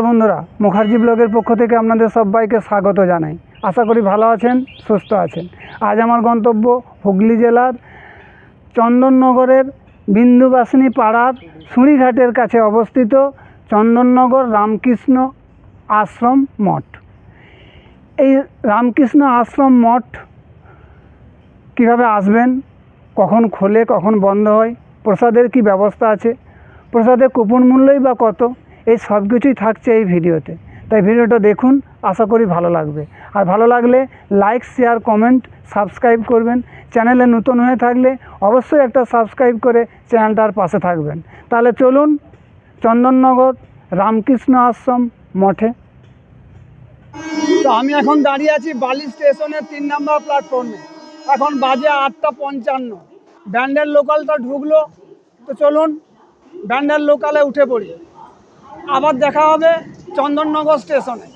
নমস্কার বন্ধুরা, মুখার্জি ব্লগের পক্ষ থেকে আপনাদের সবাইকে স্বাগত জানাই। আশা করি ভালো আছেন, সুস্থ আছেন। আজ আমার গন্তব্য হুগলি জেলার চন্দননগরের বিন্দুবাসিনী পাড়ার সুঁড়িঘাটের কাছে অবস্থিত চন্দননগর রামকৃষ্ণ আশ্রম মঠ। এই রামকৃষ্ণ আশ্রম মঠ কীভাবে আসবেন, কখন খোলে, কখন বন্ধ হয়, প্রসাদের কি ব্যবস্থা আছে প্রসাদের কুপন মূল্যই বা কত এই সব কিছুই থাকছে এই ভিডিওতে। তাই ভিডিওটা দেখুন, আশা করি ভালো লাগবে। আর ভালো লাগলে লাইক শেয়ার কমেন্ট সাবস্ক্রাইব করবেন। চ্যানেলে নতুন হয়ে থাকলে অবশ্যই একটা সাবস্ক্রাইব করে চ্যানেলটার পাশে থাকবেন। তাহলে চলুন, চন্দননগর, রামকৃষ্ণ আশ্রম মঠে। তো আমি এখন দাঁড়িয়ে আছি বালি স্টেশনের তিন নম্বর প্ল্যাটফর্মে এখন বাজে আটটা পঞ্চান্ন। ব্যান্ডেল লোকালটা ঢুকলো। তো চলুন, ব্যান্ডেল লোকালে উঠে পড়ি। আবার দেখা হবে চন্দননগর স্টেশনে।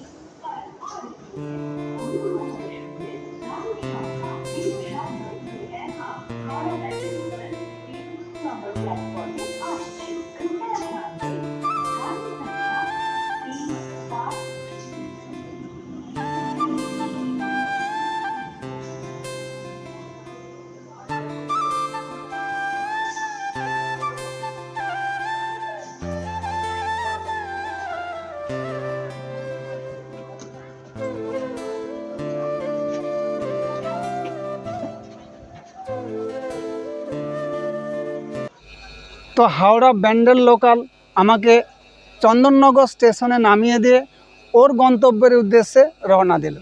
তো হাওড়া ব্যান্ডেল লোকাল আমাকে চন্দননগর স্টেশনে নামিয়ে দিয়ে ওর গন্তব্যের উদ্দেশ্যে রওনা দিল।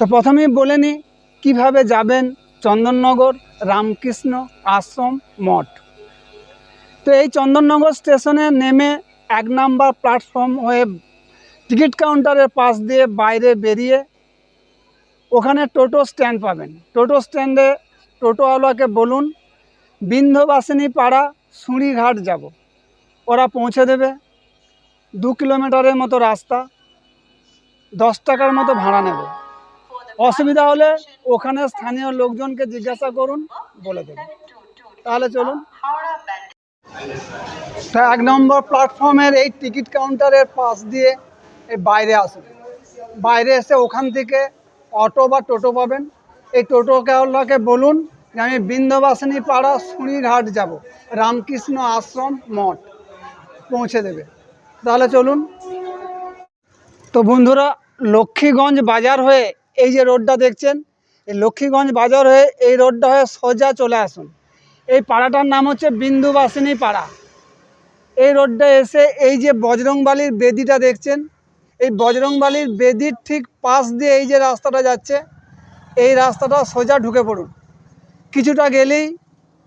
তো প্রথমেই বলে নিই, কীভাবে যাবেন চন্দননগর রামকৃষ্ণ আশ্রম মঠ? তো এই চন্দননগর স্টেশনে নেমে এক নাম্বার প্ল্যাটফর্ম হয়ে টিকিট কাউন্টারের পাশ দিয়ে বাইরে বেরিয়ে ওখানে টোটো স্ট্যান্ড পাবেন। টোটো স্ট্যান্ডে টোটোওয়ালাকে বলুন বিন্ধবাসিনী পাড়া সুঁড়িঘাট যাব। ওরা পৌঁছে দেবে। দু কিলোমিটারের মতো রাস্তা, দশ টাকার মতো ভাড়া নেবে। অসুবিধা হলে ওখানে স্থানীয় লোকজনকে জিজ্ঞাসা করুন, বলে দেবে। তাহলে চলুন। এক নম্বর প্ল্যাটফর্মের এই টিকিট কাউন্টারের পাশ দিয়ে এই বাইরে আসুন। বাইরে এসে ওখান থেকে অটো বা টোটো পাবেন। এই টোটোকে বলুন আমি বিন্দবাসিনী পাড়া সুঁড়িঘাট যাব। রামকৃষ্ণ আশ্রম মঠ পৌঁছে দেবে। তাহলে চলুন। তো বন্ধুরা, লক্ষ্মীগঞ্জ বাজার হয়ে এই যে রোডটা দেখছেন, এই লক্ষ্মীগঞ্জ বাজার হয়ে এই রোডটা হয়ে সোজা চলে আসুন। এই পাড়াটার নাম হচ্ছে বিন্দুবাসিনী পাড়া। এই রোডটা এসে এই যে বজরংবালির বেদিটা দেখছেন, এই বজরংবালির বেদির ঠিক পাশ দিয়ে এই যে রাস্তাটা যাচ্ছে, এই রাস্তাটা সোজা ঢুকে পড়ুন। কিছুটা গেলেই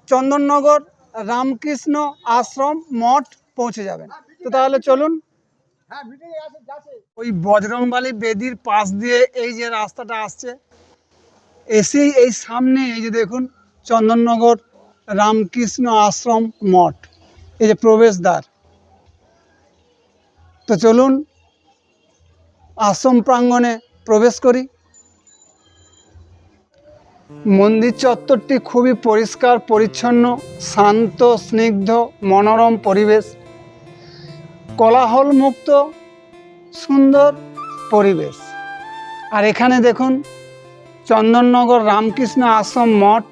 চন্দননগর, রামকৃষ্ণ আশ্রম মঠ পৌঁছে যাবেন। তো তাহলে চলুন। ওই বজরংবালি বেদির পাশ দিয়ে এই যে রাস্তাটা আসছে, এসেই এই সামনে এই যে দেখুন চন্দননগর, রামকৃষ্ণ আশ্রম মঠ, এই যে প্রবেশদ্বার। তো চলুন, আশ্রম প্রাঙ্গণে প্রবেশ করি। মন্দির চত্বরটি খুবই পরিষ্কার, পরিচ্ছন্ন, শান্ত, স্নিগ্ধ, মনোরম পরিবেশ। কোলাহল মুক্ত সুন্দর পরিবেশ। আর এখানে দেখুন, চন্দননগর রামকৃষ্ণ আশ্রম মঠ,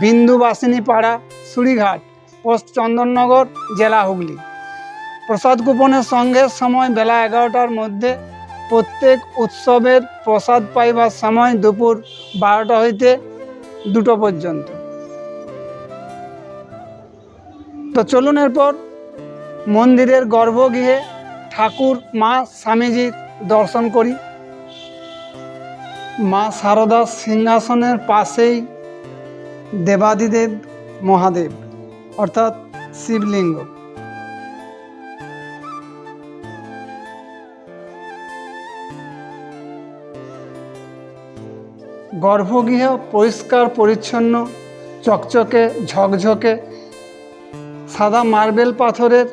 বিন্দুবাসিনী পাড়া, সুড়িঘাট, পোস্ট চন্দননগর, জেলা হুগলি। প্রসাদ কুপনের সঙ্গের সময় বেলা এগারোটার মধ্যে প্রত্যেক উৎসবের প্রসাদ পাইবার সময় দুপুর বারোটা হইতে দুটো পর্যন্ত। তো চলুন এরপর মন্দিরের গর্ভগৃহে ঠাকুর, মা স্বামীজির দর্শন করি। মা সারদা সিংহাসনের পাশেই দেবাদিদেব মহাদেব, অর্থাৎ শিবলিঙ্গ। গর্ভগৃহ পরিষ্কার, পরিচ্ছন্ন, চকচকে, ঝকঝকে, সাদা মার্বেল পাথরের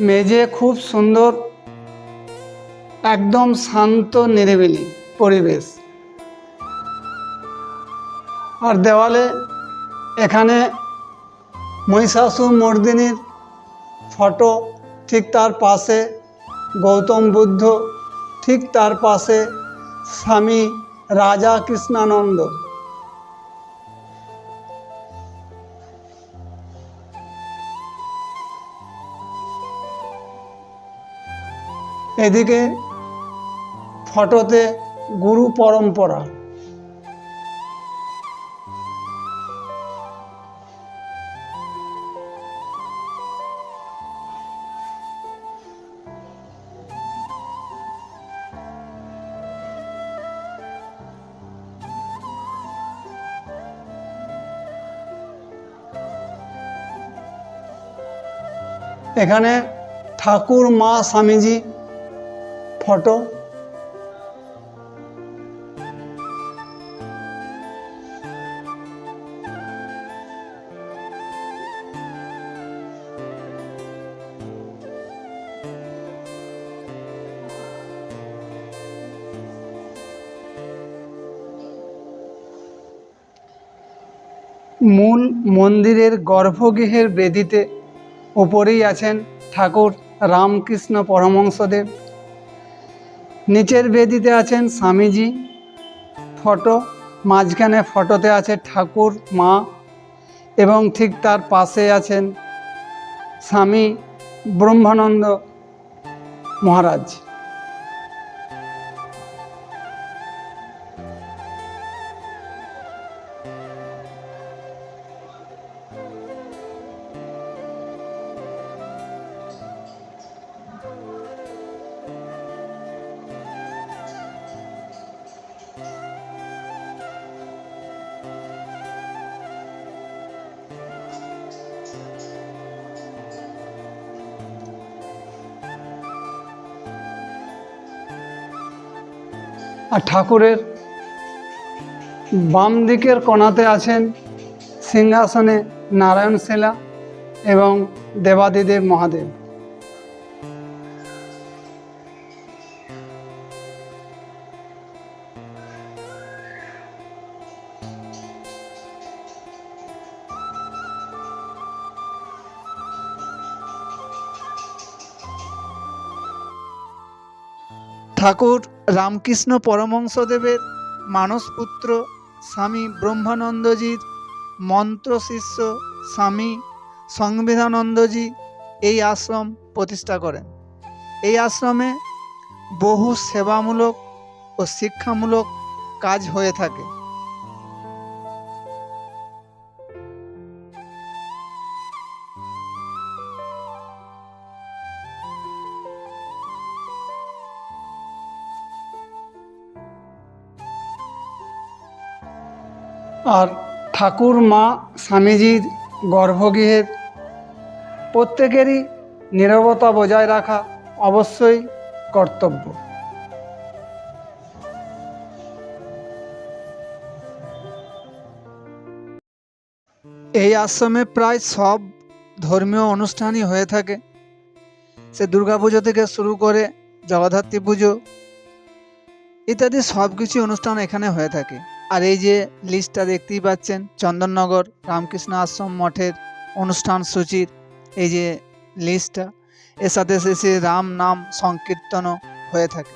মেঝে খুব সুন্দর, একদম শান্ত, নিরিবিলি পরিবেশ। আর দেওয়ালে এখানে মহিষাসুর মর্দিনীর ফটো, ঠিক তার পাশে গৌতম বুদ্ধ, ঠিক তার পাশে স্বামী রাজা কৃষ্ণানন্দ। এদিকে ফটোতে গুরু পরম্পরা। এখানে ঠাকুর মা স্বামীজি ফটো। মূল মন্দিরের গর্ভগৃহের বেদিতে উপরেই আছেন ঠাকুর রামকৃষ্ণ পরমহংসদেব। নিচের বেদিতে আছেন স্বামীজি। ফটো, মাঝখানে ফটোতে আছে ঠাকুর, মা এবং ঠিক তার পাশে আছেন স্বামী ব্রহ্মানন্দ মহারাজ। আর ঠাকুরের বাম দিকের কোণাতে আছেন সিংহাসনে নারায়ণ শিলা এবং দেবাদিদেব মহাদেব। ঠাকুর রামকৃষ্ণ পরমহংসদেবের মানসপুত্র স্বামী ব্রহ্মানন্দজির মন্ত্র শিষ্য স্বামী সংবিধানন্দজি এই আশ্রম প্রতিষ্ঠা করেন। এই আশ্রমে বহু সেবামূলক ও শিক্ষামূলক কাজ হয়ে থাকে। আর ঠাকুর, মা স্বামীজির গর্ভগৃহের প্রত্যেকেরই নীরবতা বজায় রাখা অবশ্যই কর্তব্য। এই আশ্রমে প্রায় সব ধর্মীয় অনুষ্ঠানই হয়ে থাকে। সে দুর্গাপুজো থেকে শুরু করে জগদ্ধাত্রী পুজো ইত্যাদি সব কিছু অনুষ্ঠান এখানে হয়ে থাকে। আর এই যে লিস্টটা দেখতেই পাচ্ছেন, চন্দননগর রামকৃষ্ণ আশ্রম মঠের অনুষ্ঠান সূচির এই যে লিস্টটা এর সাথে শেষে রাম নাম সংকীর্তনও হয়ে থাকে।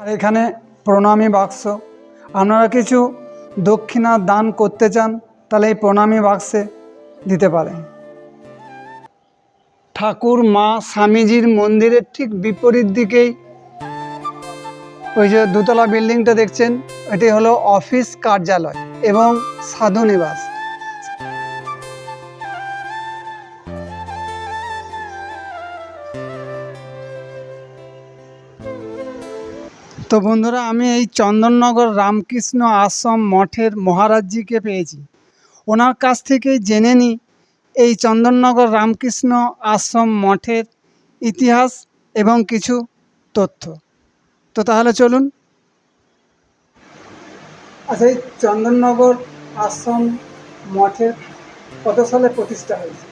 আর এখানে প্রণামী বাক্স। আপনারা কিছু দক্ষিণা দান করতে চান, তাহলে এই প্রণামী বাক্সে দিতে পারেন। ঠাকুর মা স্বামীজির মন্দিরের ঠিক বিপরীত দিকেই। ওই যে দোতলা বিল্ডিংটা দেখছেন, এটি হলো অফিস কার্যালয় এবং সাধু নিবাস। তো বন্ধুরা, আমি এই চন্দননগর রামকৃষ্ণ আশ্রম মঠের মহারাজজিকে পেয়েছি। ওনার কাছ থেকে জেনে নিই এই চন্দননগর রামকৃষ্ণ আশ্রম মঠের ইতিহাস এবং কিছু তথ্য। তো তাহলে চলুন। আচ্ছা এই চন্দননগর আশ্রম মঠের কত সালে প্রতিষ্ঠা হয়েছে?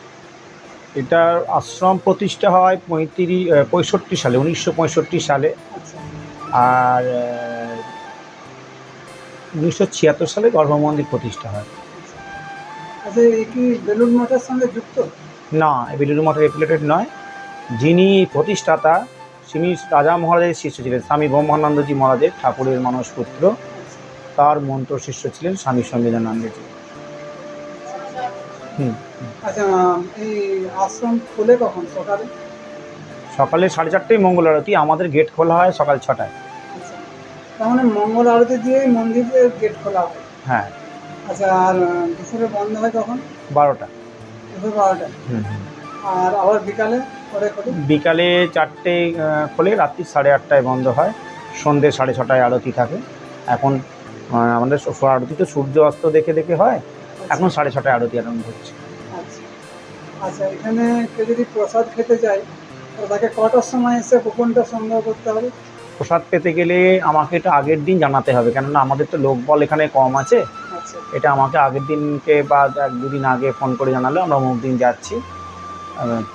এটার আশ্রম প্রতিষ্ঠা হয় পঁয়ত্রিশ পঁয়ষট্টি সালে উনিশশো পঁয়ষট্টি সালে। আচ্ছা। আর উনিশশো ছিয়াত্তর সালে গর্ভমন্দির প্রতিষ্ঠা হয়। আচ্ছা কি বেলুন মঠের সঙ্গে যুক্ত? না বেলুড় মঠের এফিলেটেড নয়। যিনি প্রতিষ্ঠাতা তিনি রাজা মহারাজের শিষ্য ছিলেন স্বামী ব্রহ্মানন্দজি মহারাজের ঠাকুরের মানস পুত্র তার মন্ত্র শিষ্য ছিলেন স্বামী সংবিধানন্দজি হুম। আচ্ছা এই আশ্রম খুলে কখন? সকালে? সকালে সাড়ে চারটেই মঙ্গল আরতি আমাদের গেট খোলা হয় সকাল ছটায়। আচ্ছা তার মানে মঙ্গল আরতি দিয়েই মন্দিরের গেট খোলা হয়। হ্যাঁ। আচ্ছা আর দুপুরে বন্ধ হয় কখন? বারোটা। দুপুর হুম আর আবার বিকালে বিকালে চারটে খোলে রাত্রি সাড়ে আটটায় বন্ধ হয়। সন্ধ্যে সাড়ে ছটায় আরতি থাকে। এখন আমাদের আরতি তো সূর্য অস্ত দেখে দেখে হয়। এখন সাড়ে ছটায় আরতি আরম্ভ হচ্ছে। আচ্ছা। আচ্ছা এখানে কেউ যদি প্রসাদ খেতে চায় তাকে কটার সময় এসে কুপনটা সংগ্রহ করতে হবে? প্রসাদ পেতে গেলে আমাকে এটা আগের দিন জানাতে হবে। কেননা আমাদের তো লোকবল এখানে কম আছে। আচ্ছা এটা আমাকে আগের দিনকে বা এক দুদিন আগে ফোন করে জানালে আমরা অমুক দিন যাচ্ছি।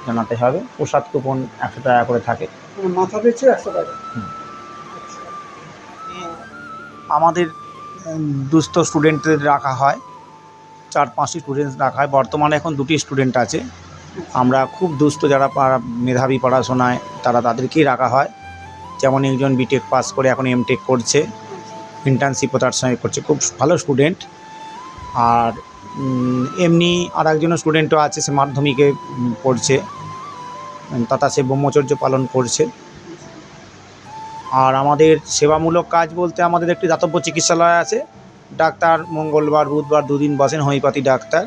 জানাতে হবে। প্রসাদ কুপন একশো টাকা করে থাকে। মানে মাথা পিছু একশো টাকা? আচ্ছা। আমাদের দুস্থ স্টুডেন্টদের রাখা হয়। চার পাঁচটি স্টুডেন্ট রাখা হয়। বর্তমানে এখন দুটি স্টুডেন্ট আছে। আমরা খুব দুস্থ যারা পড়া- মেধাবী পড়াশোনায় তারা তাদেরকেই রাখা হয়। যেমন একজন বিটেক পাস করে এখন এমটেক করছে। ইন্টার্নশিপও তার সঙ্গে করছে। খুব ভালো স্টুডেন্ট আর এমনি আর একজন স্টুডেন্টও আছে, সে মাধ্যমিকে পড়ছে। তথা সে ব্রহ্মচর্য পালন করছে। আর আমাদের সেবামূলক কাজ বলতে আমাদের একটি দাতব্য চিকিৎসালয় আছে। ডাক্তার মঙ্গলবার, বুধবার দুদিন বসেন হোমিওপ্যাথি ডাক্তার।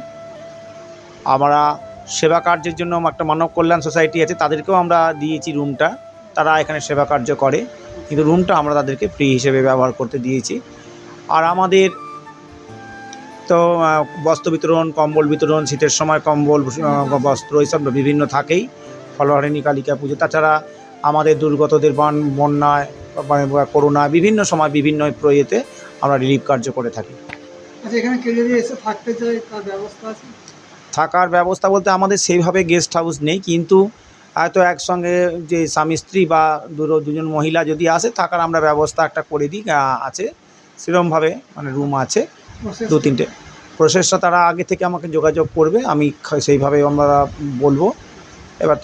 আমরা সেবা কার্যের জন্য একটা মানব কল্যাণ সোসাইটি আছে, তাদেরকেও আমরা দিয়েছি রুমটা। তারা এখানে সেবা কার্য করে। কিন্তু রুমটা আমরা তাদেরকে ফ্রি হিসেবে ব্যবহার করতে দিয়েছি। আর আমাদের তো বস্ত্র বিতরণ কম্বল বিতরণ শীতের সময় কম্বল বস্ত্র এইসব বিভিন্ন থাকেই ফলহারিণী কালিকা পুজো। তাছাড়া আমাদের দুর্গতদের বান বন্যায় করোনা বিভিন্ন সময় বিভিন্ন প্রয়েতে আমরা রিলিফ কার্য করে থাকি। আচ্ছা এখানে কেউ যদি এসে থাকতে চায় তার ব্যবস্থা আছে? থাকার ব্যবস্থা বলতে আমাদের সেইভাবে গেস্ট হাউস নেই কিন্তু হয়তো একসঙ্গে যে স্বামী স্ত্রী বা দুজন মহিলা যদি আসে থাকার আমরা ব্যবস্থা একটা করে দিই আছে সেরকমভাবে মানে রুম আছে। দু তিনটে। প্রসেসটা তারা আগে থেকে আমাকে যোগাযোগ করবে আমি সেইভাবে আমরা বলব। এবার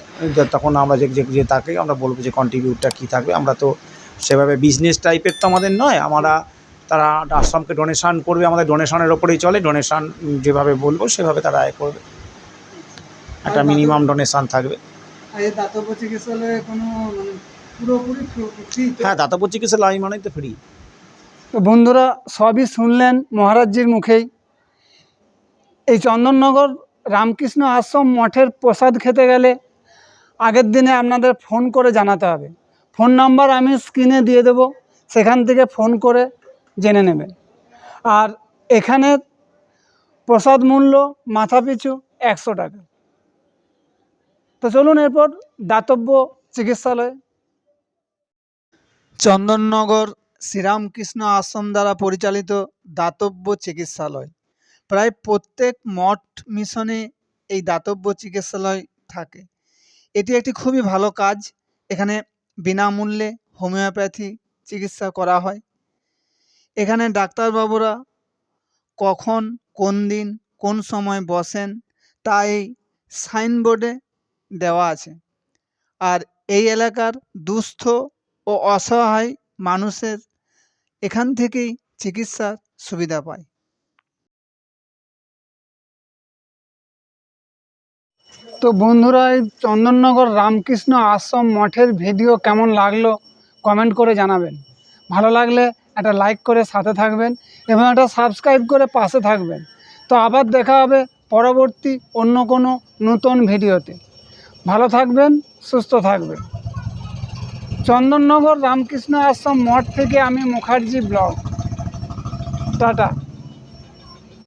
তখন আমরা যে যে- তাকে আমরা বলব যে কন্ট্রিবিউটটা কী থাকবে। আমরা তো সেভাবে বিজনেস টাইপের তো আমাদের নয় আমরা তারা আশ্রমকে ডোনেশান করবে আমাদের ডোনেশনের ওপরেই চলে। ডোনেশান যেভাবে বলব সেভাবে তারা আয় করবে। একটা মিনিমাম ডোনেশান থাকবে। দাতব্য চিকিৎসালয়ে মানে হ্যাঁ দাতব্য চিকিৎসা লাই মানেই তো ফ্রি তো বন্ধুরা, সবই শুনলেন মহারাজজির মুখেই। এই চন্দননগর রামকৃষ্ণ আশ্রম মঠের প্রসাদ খেতে গেলে আগের দিনে আপনাদের ফোন করে জানাতে হবে। ফোন নাম্বার আমি স্ক্রিনে দিয়ে দেব, সেখান থেকে ফোন করে জেনে নেবেন আর এখানের প্রসাদ মূল্য মাথাপিছু একশো টাকা। তো চলুন এরপর দাতব্য চিকিৎসালয়। চন্দননগর শ্রীরামকৃষ্ণ আশ্রম দ্বারা পরিচালিত দাতব্য চিকিৎসালয়। প্রায় প্রত্যেক মঠ মিশনে এই দাতব্য চিকিৎসালয় থাকে। এটি একটি খুবই ভালো কাজ। এখানে বিনামূল্যে হোমিওপ্যাথি চিকিৎসা করা হয়। এখানে ডাক্তারবাবুরা কখন, কোন দিন, কোন সময় বসেন তা এই সাইনবোর্ডে দেওয়া আছে। আর এই এলাকার দুস্থ ও অসহায় মানুষের এখান থেকেই চিকিৎসার সুবিধা পায়। তো বন্ধুরা, এই চন্দননগর রামকৃষ্ণ আশ্রম মঠের ভিডিও কেমন লাগল কমেন্ট করে জানাবেন। ভালো লাগলে একটা লাইক করে সাথে থাকবেন এবং একটা সাবস্ক্রাইব করে পাশে থাকবেন। তো আবার দেখা হবে পরবর্তী অন্য কোনো নতুন ভিডিওতে। ভালো থাকবেন, সুস্থ থাকবেন। চন্দননগর রামকৃষ্ণ আশ্রম মঠ থেকে আমি মুখার্জি ব্লক। টাটা।